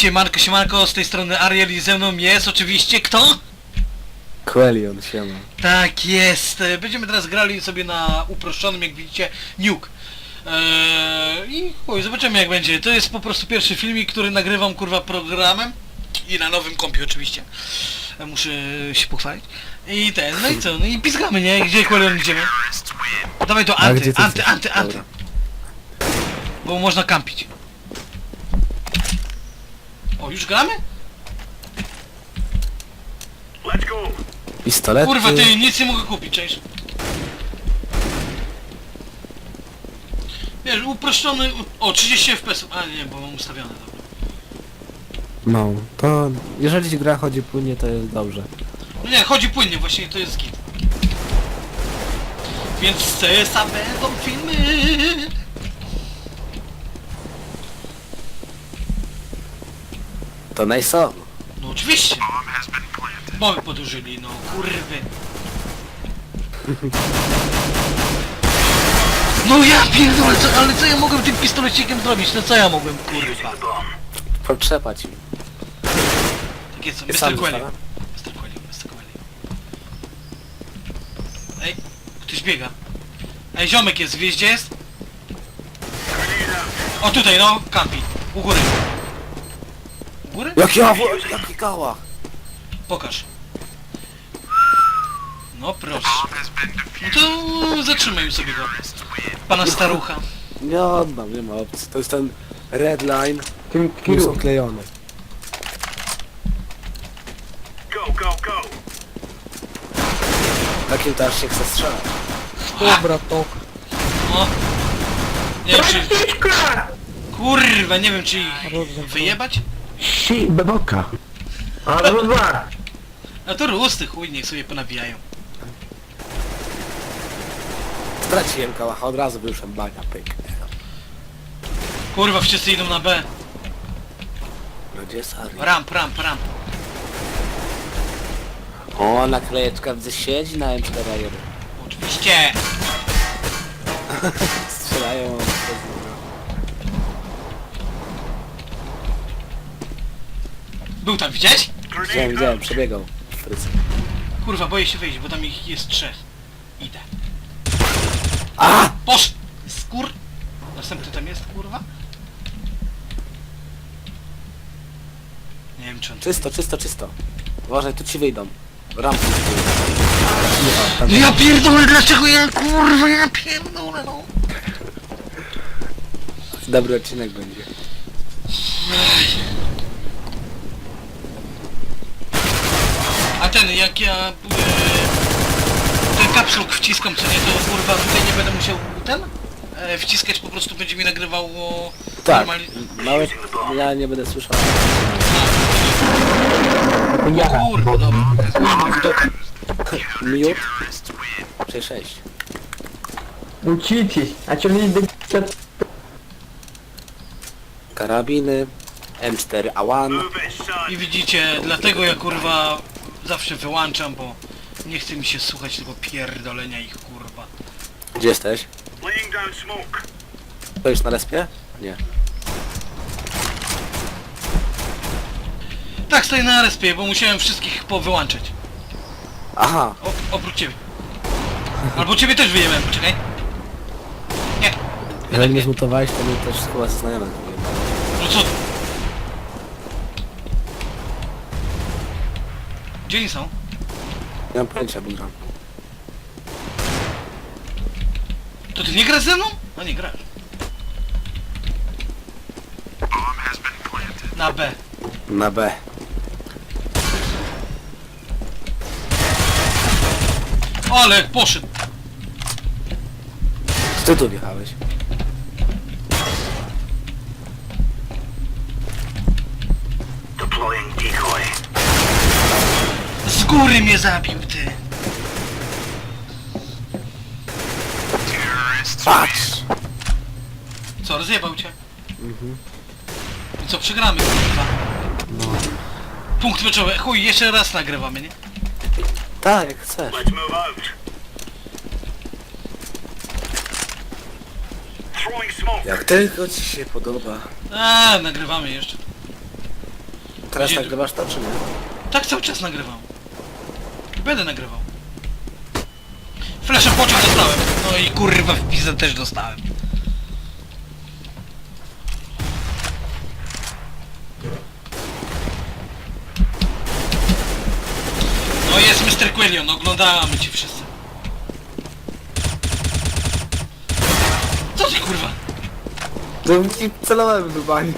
Siemanko, siemanko, z tej strony Ariel i ze mną jest oczywiście kto? Quelion, siema. Tak jest, będziemy teraz grali sobie na uproszczonym, jak widzicie, Nuke. Eee, I chuj, zobaczymy jak będzie. To jest po prostu pierwszy filmik, który nagrywam kurwa programem i na nowym kompie oczywiście. E, Muszę się pochwalić. I ten, no i co, no i pizgamy, nie? Gdzie Quelion idziemy? Dawaj to A anty, anty, anty, anty, bo można kampić. O, już gramy? Pistolet? Kurwa, ty nic nie mogę kupić, cześć. Wiesz, uproszczony... O, 30 FPS. A nie, bo mam ustawione, dobra. No, to jeżeli ci gra chodzi płynnie, to jest dobrze. No nie, chodzi płynnie, właśnie to jest git. Więc z CSA będą filmy. To najsą. No oczywiście. Bomby podłużyli, no kurwy. No ja pierdolę, co, ale co ja mogłem tym pistolecikiem zrobić? No co ja mogłem, kurwa? Potrzepać im. Tak jest, Mr. sam Quelio. została? Mr. Quelio, Mr. Quelio. Ej, ktoś biega. Ej, ziomek jest, wiesz gdzie jest? O tutaj, no, kampi. U góry. Góry? Jaki ja jaki kała! Pokaż. No proszę. No to zatrzymaj sobie go. Pana starucha. Nie oddam, nie ma opcji. To jest ten red line, Tym oklejony. Go, go, go! Takim to aż się chce strzelać. Dobra, to. O. Nie wiem czy... Kurwa, nie wiem czy ich wyjebać? Si, beboka. Albo dwa. A to rusty chuj, niech sobie ponawijają. Straciłem kałacha, od razu wyszłem bania, pyk. Kurwa, wszyscy idą na B. No gdzie Sari? Ramp, ramp, ramp. O, naklejeczka widzę siedzi na M4 Oczywiście. Strzelają. Był tam, widziałeś? Widziałem, widziałem, przebiegał. Frycy. Kurwa, boję się wyjść, bo tam ich jest trzech. Idę. A! Posz! Skur! Następny tam jest, kurwa? Nie wiem czy on... Czysto, czysto, czysto. Uważaj, tu ci wyjdą. Rampy. Ja pierdolę, dlaczego ja kurwa, ja pierdolę, no. Dobry odcinek będzie. ten, jak ja... E, ten kapsluk wciskam, co nie, to kurwa tutaj nie będę musiał ten? E, wciskać po prostu będzie mi nagrywało... Tak, normalnie- nawet ja nie będę słyszał. Ja. Kurwa, dobra. Miód? Czy 6. Учитесь. А чё мне дать? Karabiny. M4 A1. Move it, son. I widzicie, dlatego ja kurwa zawsze wyłączam, bo nie chce mi się słuchać tego pierdolenia ich kurwa. Gdzie jesteś? Laying down smoke. To już na respie? Nie. Tak, stoję na respie, bo musiałem wszystkich powyłączać. Aha, O, oprócz ciebie. Albo ciebie też wyjemem, poczekaj. Nie. jeżeli mnie zmutowałeś, to mnie też chyba znajomych. No co? Gdzie oni są? Nie mam pojęcia, bo gram. To ty nie grasz ze mną? No nie grasz. Na B. Na B. Ale poszedł. Ty tu wjechałeś. Góry mnie zabił ty. Patrz! Co, rozjebał cię? I co, przegramy kurwa. Punkt meczowy. Chuj, jeszcze raz nagrywamy, nie? Tak, jak chcesz. Let's move out. Throwing smoke. Jak tylko ci się podoba. A, nagrywamy jeszcze. teraz Będzie- nagrywasz to, czy nie? Tak cały czas nagrywam. Będę nagrywał. Flashem pociąg dostałem. No i kurwa w pizdę też dostałem. No jest Mr. Quillion, oglądamy ci wszyscy. Co ty kurwa? No i celowałem chyba, nie.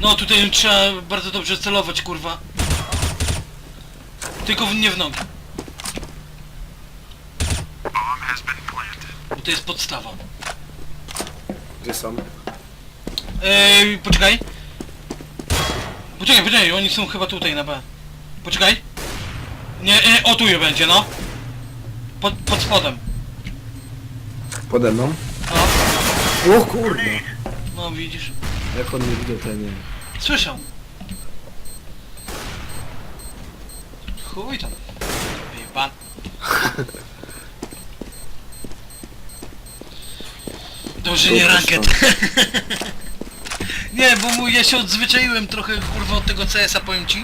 No tutaj trzeba bardzo dobrze celować kurwa. Tylko w- nie w nogi. Bo to jest podstawa. Gdzie są? Ej, poczekaj. Poczekaj, poczekaj, oni są chyba tutaj na B. Poczekaj. Nie, e, o tu je będzie, no. Pod, pod spodem. Pode mną? No, O kurde! no widzisz. Jak on nie widział, to ja nie wiem. Słyszał. Chuj tam. Pan. Dobrze, nie Kurwa, ranket. nie, bo mój, ja się odzwyczaiłem trochę kurwa od tego CS-a, powiem ci. I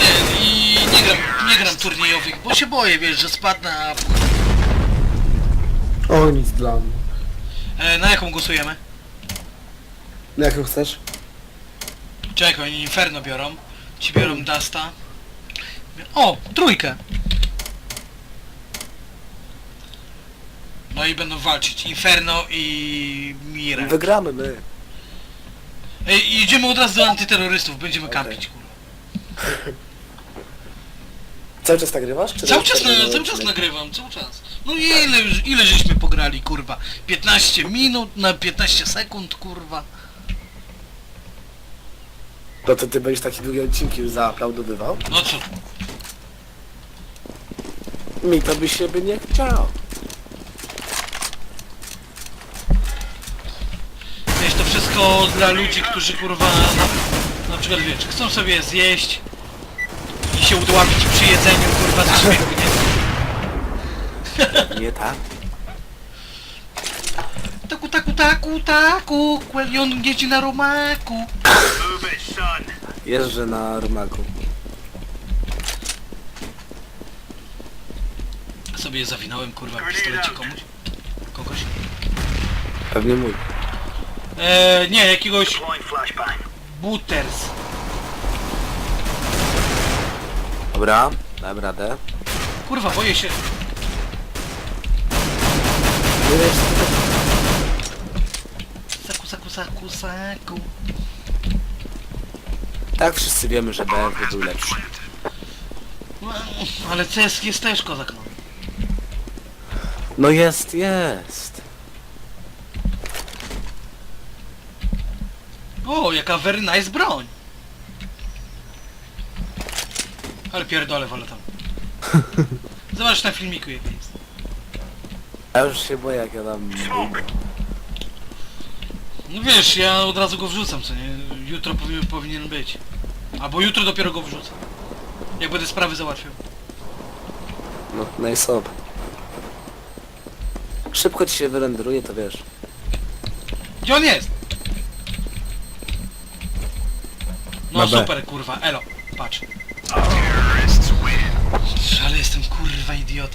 ten, i nie gram, nie gram turniejowych, bo się boję, wiesz, że spadnę, a... O, nic dla mnie. E, na jaką głosujemy? No jaką chcesz? Czekaj, oni Inferno biorą. Ci biorą Dasta. O, trójkę. No i będą walczyć Inferno i Mira. Wygramy my. Ej, idziemy od razu do antyterrorystów, będziemy Okej. kampić, kurwa. Cały czas nagrywasz? Czy Cały czas, na, cały czas nagrywam, cały czas. No i ile, już- ile żeśmy pograli, kurwa? 15 minut na 15 sekund, kurwa. No to ty będziesz takie długie odcinki już zaaplaudowywał? No co? Mi to by się by nie chciał. Wiesz, to wszystko dla ludzi, którzy kurwa na, na przykład wiesz, chcą sobie zjeść i się udławić przy jedzeniu kurwa ze śmiechu, nie? Nie tak? Taku, taku, taku, taku, Quelion jedzie na romaku. Jeżdżę na rumaku. Sobie je zawinąłem kurwa w pistolecie komuś. Kogoś. Pewnie mój. Eee, nie, jakiegoś. Butters. Dobra, dam radę. Kurwa, boję się. Saku, saku, saku, saku. Tak wszyscy wiemy, że BF był lepszy. No, Ale CS jest też kozak, no. No jest, jest. O, jaka very nice broń. Ale pierdolę, wolę tam. Zobacz na filmiku jak jest. Ja już się boję jak ja tam... No wiesz, ja od razu go wrzucam, co nie? Jutro powinien, powinien być. Albo jutro dopiero go wrzucę. Jak będę sprawy załatwiał. No, no i sob. Szybko ci się wyrenderuje, to wiesz. Gdzie on jest? No Na B. super, kurwa, elo. Patrz. Ale jestem kurwa idiot.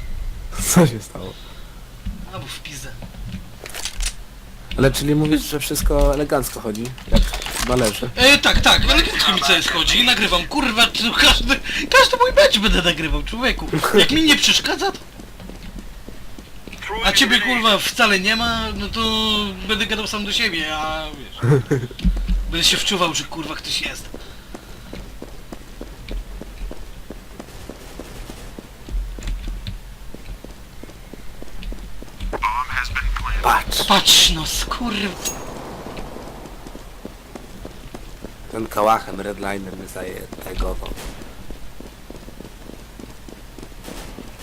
Co się stało? Albo w pizdę. Ale czyli mówisz, że wszystko elegancko chodzi, jak należy. E, tak, tak, elegancko mi CS chodzi nagrywam, kurwa, każdy, każdy mój mecz będę nagrywał, człowieku. Jak mi nie przeszkadza, to... A ciebie kurwa wcale nie ma, no to będę gadał sam do siebie, a wiesz... Będę się wczuwał, że kurwa ktoś jest. Patrz! Patrz no, skurw... Ten kałachem redliner mnie zaje tegował.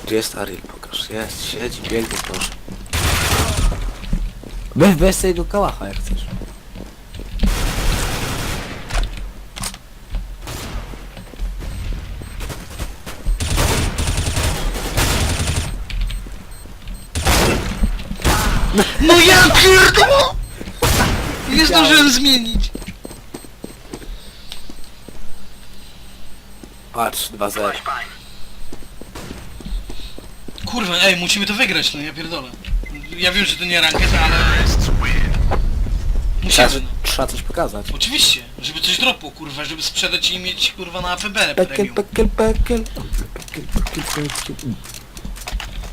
Gdzie jest Ariel? Pokaż. Jest, siedzi, pięknie proszę. Weź sobie jego kałacha jak chcesz. No ja pierdolę! Nie zdążyłem zmienić. Patrz, 2-0. Kurwa, ej, musimy to wygrać, no ja pierdolę. Ja wiem, że to nie ranket, ale... Musimy, Trzeba, no. trzeba coś pokazać. Oczywiście, żeby coś dropło, kurwa, żeby sprzedać i mieć, kurwa, na APB Pekel, premium. pekel, pekel. Pekel.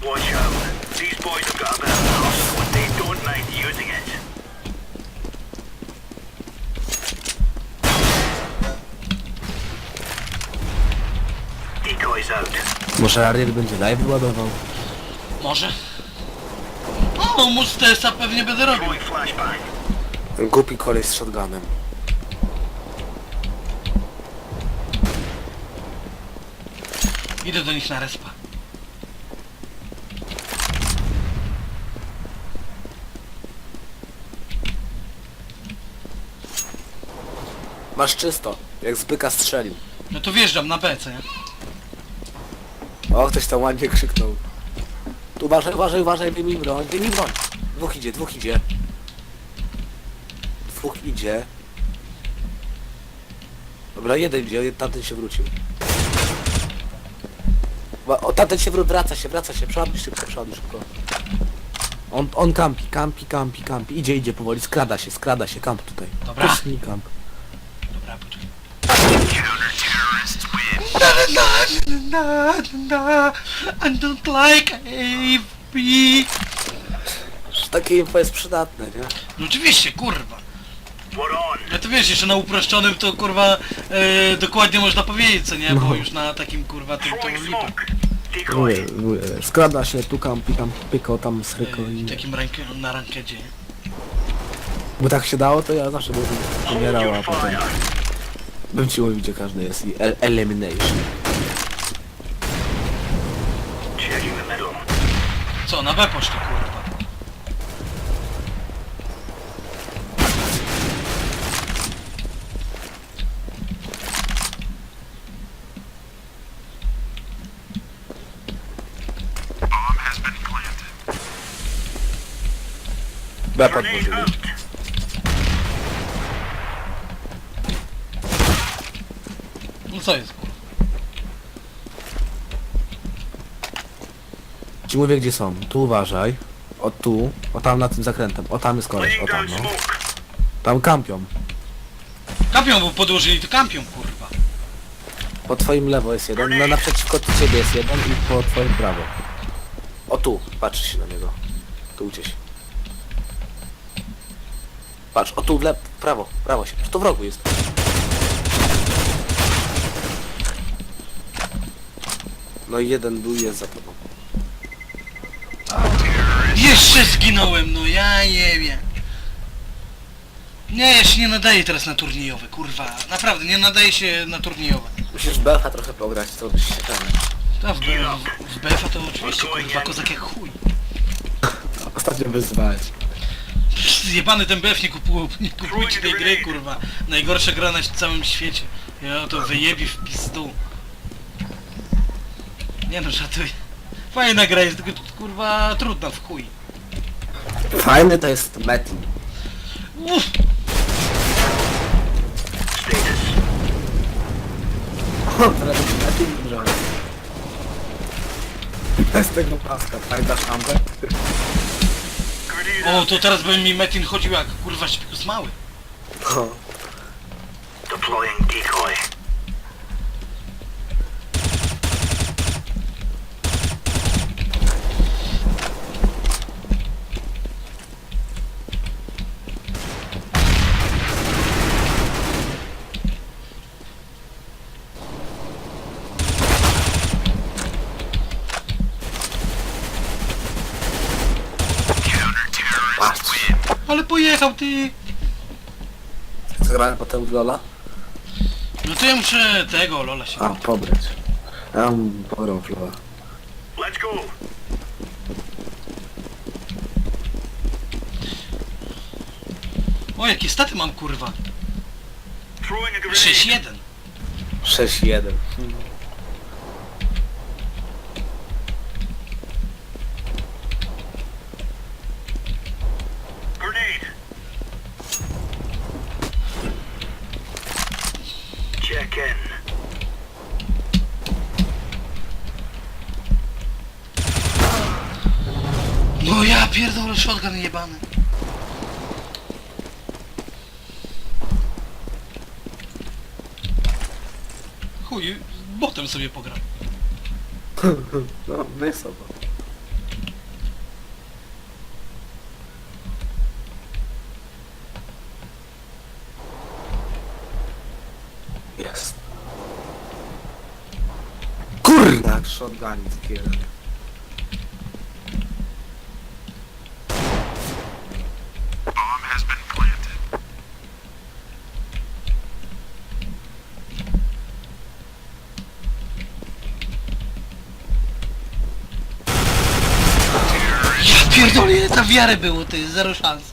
Watch out. These boys have got about Może Ariel będzie live ładował? Może? O, Mustesa pewnie będę robił. Głupi koleś z shotgunem. Idę do nich na respa. Masz czysto, jak z byka strzelił. No to wjeżdżam na B, co nie? O, ktoś tam ładnie krzyknął. Tu uważaj, uważaj, uważaj, wyjmij broń, wyjmij broń. Dwóch idzie, dwóch idzie. Dwóch idzie. Dobra, jeden idzie, tamten się wrócił. O, tamten się wró- wraca się, wraca się, przeładuj szybko, przeładuj szybko. On, on kampi, kampi, kampi, kampi, idzie, idzie powoli, skrada się, skrada się, kamp tutaj. Dobra. Pustni kamp. Dobra, poczekaj. Na, na, na, na, I don't like AV. Takie info jest przydatne, nie? No oczywiście, kurwa. Ja to wiesz, jeszcze na uproszczonym to kurwa e, dokładnie można powiedzieć, co nie? Bo No. już na takim kurwa tym to lipa. Decoy. Skrada się, tu kampi, tam pyko, tam sryko E, i... w takim ranke, na rankedzie. Bo tak się dało, to ja zawsze bym umierał, a potem. Bym ci mówił, gdzie każdy jest i el elimination. Checking the middle. Co, na B poszli, kurwa. B podłożyli. out. No co jest, kurwa? Ci mówię, gdzie są. Tu uważaj. O tu, o tam na tym zakrętem. O tam jest koleś, o tam no. Tam kampią. Kampią, bo podłożyli, to kampią, kurwa. Po twoim lewo jest jeden, no naprzeciwko ciebie jest jeden i po twoim prawo. O tu, patrz się na niego. Tu gdzieś. Patrz, o tu w lewo, w prawo, prawo się. To w rogu jest. No i jeden był jest za tobą. Jeszcze zginąłem, no ja nie wiem. Nie, ja się nie nadaję teraz na turniejowe, kurwa. Naprawdę, nie nadaje się na turniejowe. Musisz Belcha trochę pograć, to byś się tam... To w, B, w BF-a to oczywiście, kurwa, kozak jak chuj. Ostatnio wyzwałeś. Zjebany ten BF, nie, kupu, nie kupujcie tej gry, kurwa. Najgorsza gra na całym świecie. Ja to wyjebi w pizdu. Nie no, żartuję. Fajna gra jest, tylko kurwa trudna w chuj. Fajny to jest Metin. Uff, Status. Teraz Metin brzmi. Bez tego paska, ampę? Grenade o, to teraz by mi Metin chodził jak kurwa śpikus mały. Deploying decoy. Patrz. Ale pojechał ty! Zagrałem potem w Lola? No to ja muszę tego, Lola się. A, pobrać. Ja mam pogrą w Lola. Let's go. O, jakie staty mam kurwa. Throwing a grenade. 6-1. 6-1. Grenade. Check in. O ja pierdolę, shotgun jebany. Chuj, botem sobie pogram. No, weź sobie. Jest. Kurna, jak shotgun jeden. Ja wiary było, ty, zero szans.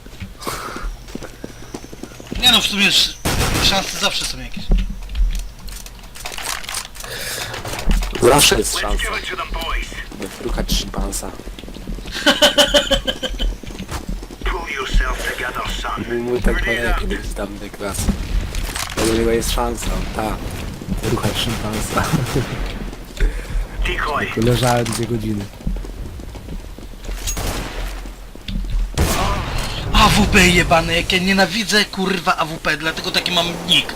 Nie no, w sumie sz- szanse zawsze są jakieś. Zawsze jest szansa, by wrócić szympansa. Mój, mój tak kolega kiedyś z dawnej klasy. Do niego jest szansa, tak. Wyruchać szympansa. Decoy. Leżałem dwie godziny. AWP jebane, jak ja nienawidzę kurwa AWP, dlatego taki mam nick.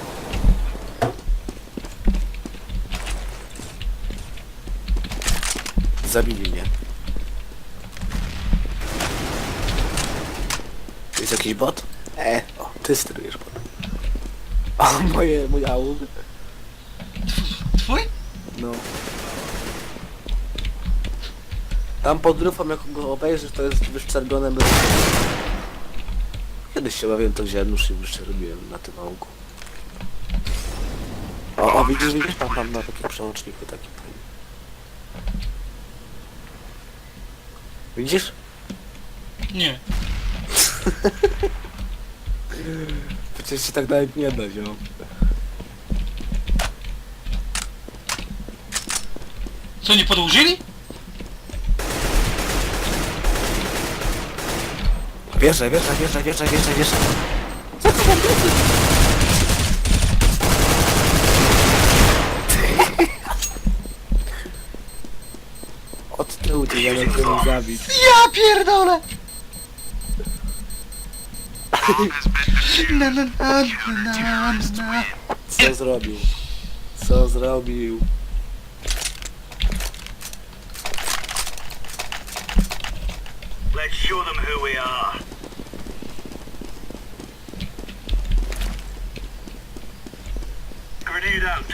Zabili mnie. To jest jakiś bot? E, o, ty sterujesz bot. O, moje, mój aug. Twój? No. Tam pod rufą, jak go obejrzysz, to jest wyszczerbione bez... Kiedyś się bawiłem, to wziąłem nóż i wyszczerbiłem na tym augu. O, o, widzisz, widzisz, tam, tam na takim przełączniku taki fajny. Widzisz? Nie. Przecież się tak nawet nie da, ziom. Co, nie podłożyli? Wjeżdżaj, wjeżdżaj, wjeżdżaj, wjeżdżaj, wjeżdżaj, wjeżdżaj. Od tyłu cię ja mogę zabić. Ja pierdolę! Na, na, na, na, na. Co zrobił? Co zrobił? Let's show them who we are. Grenade out.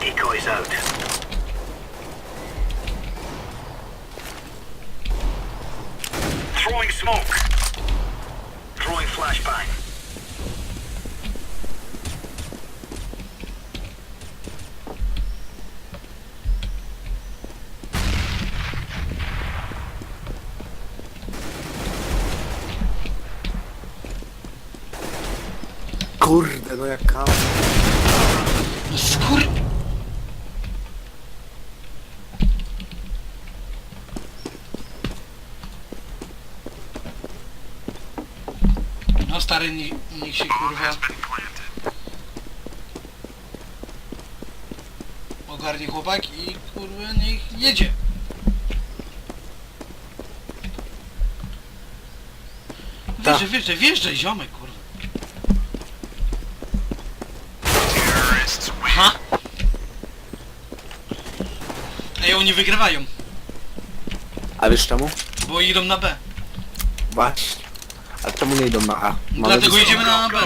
Decoys out. Skur... No stary, nie, niech się kurwa... Ogarnie chłopak i kurwa niech jedzie. Wjeżdżaj, wjeżdżaj, wjeżdżaj, ziomek, kurwa. Aha. Ej, oni wygrywają, A wiesz czemu? bo idą na B. Właśnie. A czemu nie idą na A? Mamy Dlatego idziemy na B.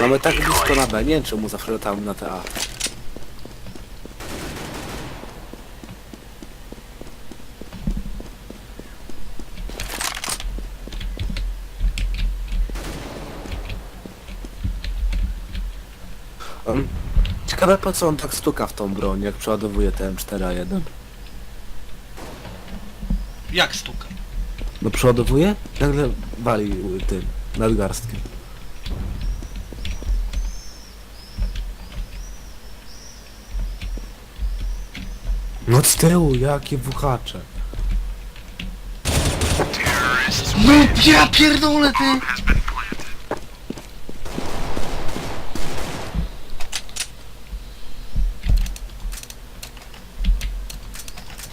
Mamy tak blisko na B, nie wiem czemu zawsze latamy na te A. ciekawe po co on tak stuka w tą broń, jak przeładowuje ten M4A1. Jak stuka? No przeładowuje? Nagle wali y, tym, nadgarstkiem. No z tyłu, jakie wuchacze. No ja pierdolę ty!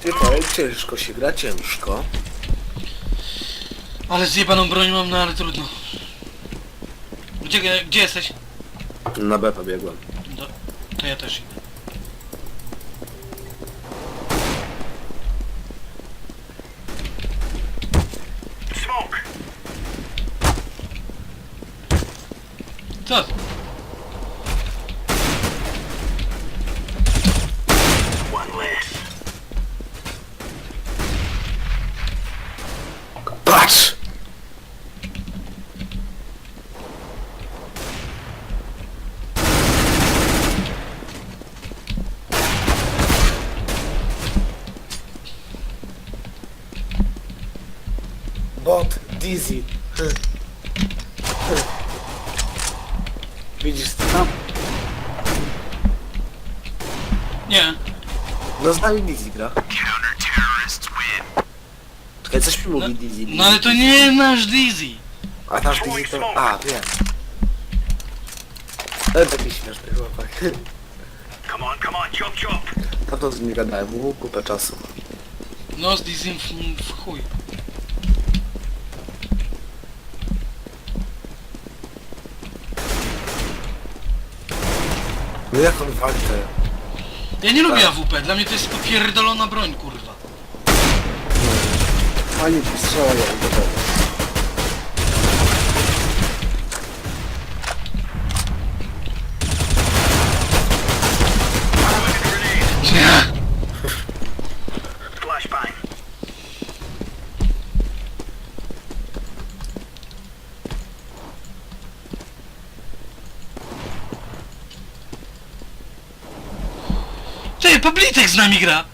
Ty to ciężko się gra, ciężko. Ale zjebaną broń mam, no ale trudno. Gdzie, gdzie jesteś? Na B pobiegłem. Do, to ja też idę. Smoke. Co? One less. Patrz! Bot, Dizzy. Widzisz to tam? Nie. No z nami Dizzy gra. Czekaj, coś mi mówi Dizzy. No ale to nie nasz Dizzy. A nasz Dizzy to... A, wiem. Ale taki śmieszny chłopak. Come on, come on, chop chop. Tam to z nim gadałem, było kupę czasu. No z Dizzy w, w chuj. No jak on walczy? Ja nie lubię AWP, dla mnie to jest popierdolona broń, kurwa. Fajnie ci strzała jak do tego. Nie. Flashbang. Ty, Pablitek z nami gra.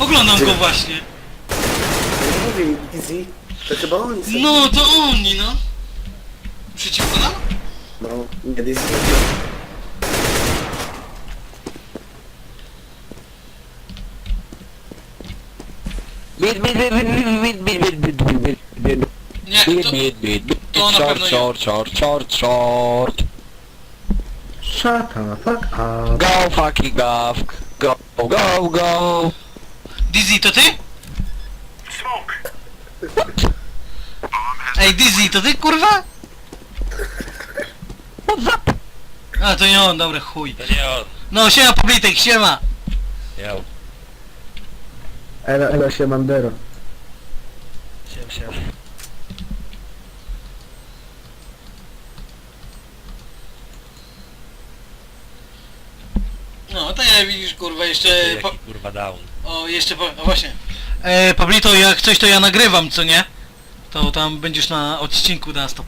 Oglądam go właśnie. Nie mówię Dizzy, to chyba oni są. No to oni, no. Przeciwko nam? No, nie Dizzy nie Bit, bit, bit, bit, bit, bit, bit, bit, bit, bit, Nie, to... to na short, pewno short, short, short, short. Shut the fuck up. Go fucking off. Go, go, go. Dizzy, to ty? Smoke. Ej, Dizzy, to ty, kurwa? A, to nie on, dobra, chuj. To nie on. No, siema, Pablitek, siema. Yo. Elo, elo się Mandero. Siem, siem. No, to ja widzisz, kurwa, jeszcze... Ty, Po... Jaki kurwa down. O, jeszcze po... No właśnie. E, Pablito, jak coś to ja nagrywam, co nie? To tam będziesz na odcinku na 100%.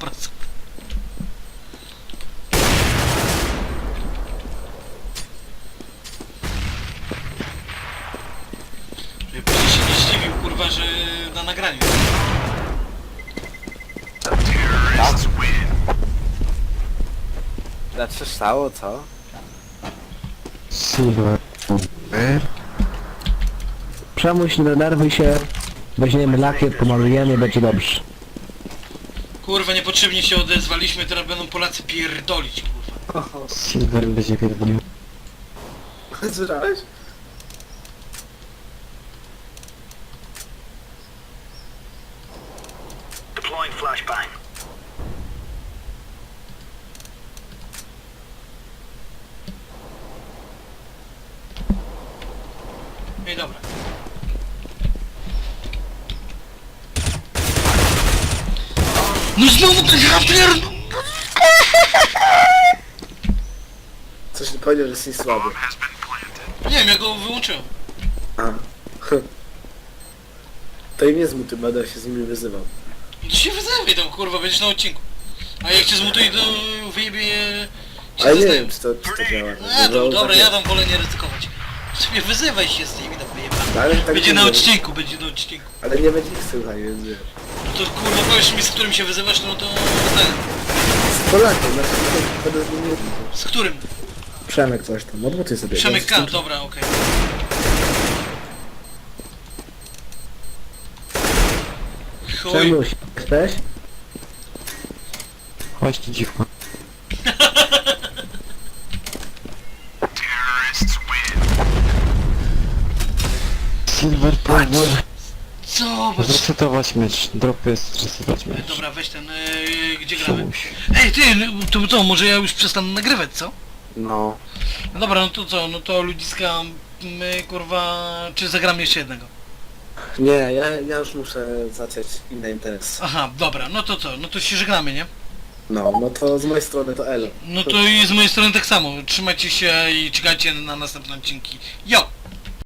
Żeby później się nie zdziwił, kurwa, że na nagraniu. Da coś stało, co? Silver. Przemuś, nie denerwuj się. Weźmiemy lakier, pomalujemy, będzie dobrze. Kurwa, niepotrzebnie się odezwaliśmy, teraz będą Polacy pierdolić, kurwa. Silver będzie pierdolił. Słyszałeś? Deploying flashbang. Dobra. No znowu ten hater! Coś mi powiedział, że jesteś słaby. Nie wiem, ja go wyłączyłem. A. To im nie zmuty, będę się z nimi wyzywał. To się wyzywaj tam, kurwa, będziesz na odcinku. A jak cię zmutuję, to wyjebie je... cię Ale nie wiem, czy to, czy to działa. A, to, Bo dobra, tak ja tam wolę nie ryzykować. Sobie wyzywaj się z nimi. Ale tak Będzie na będzie. odcinku, będzie na odcinku. Ale nie będzie ich słuchać, więc wiesz. No to kurwa, powiesz mi z którym się wyzywasz, no to ten. Z Polakiem, na przykład będę z nimi mówił. Z którym? Przemek coś tam, odwrócę sobie. Przemek K, dobra, okej. chuj. Czemuś jesteś? Chodź tu dziwko. Co? Bo... Zresetować mecz. Drop jest zresetować mecz. Dobra, weź ten, yy, gdzie gramy? Czuś. Ej, ty, no, to co, może ja już przestanę nagrywać, co? No. No dobra, no to co, no to ludziska, my kurwa, czy zagramy jeszcze jednego? Nie, ja, ja już muszę zacząć inny interes. Aha, dobra, no to co, no to się żegnamy, nie? No, no to z mojej strony to elo. No to i z mojej strony tak samo, trzymajcie się i czekajcie na następne odcinki. Jo!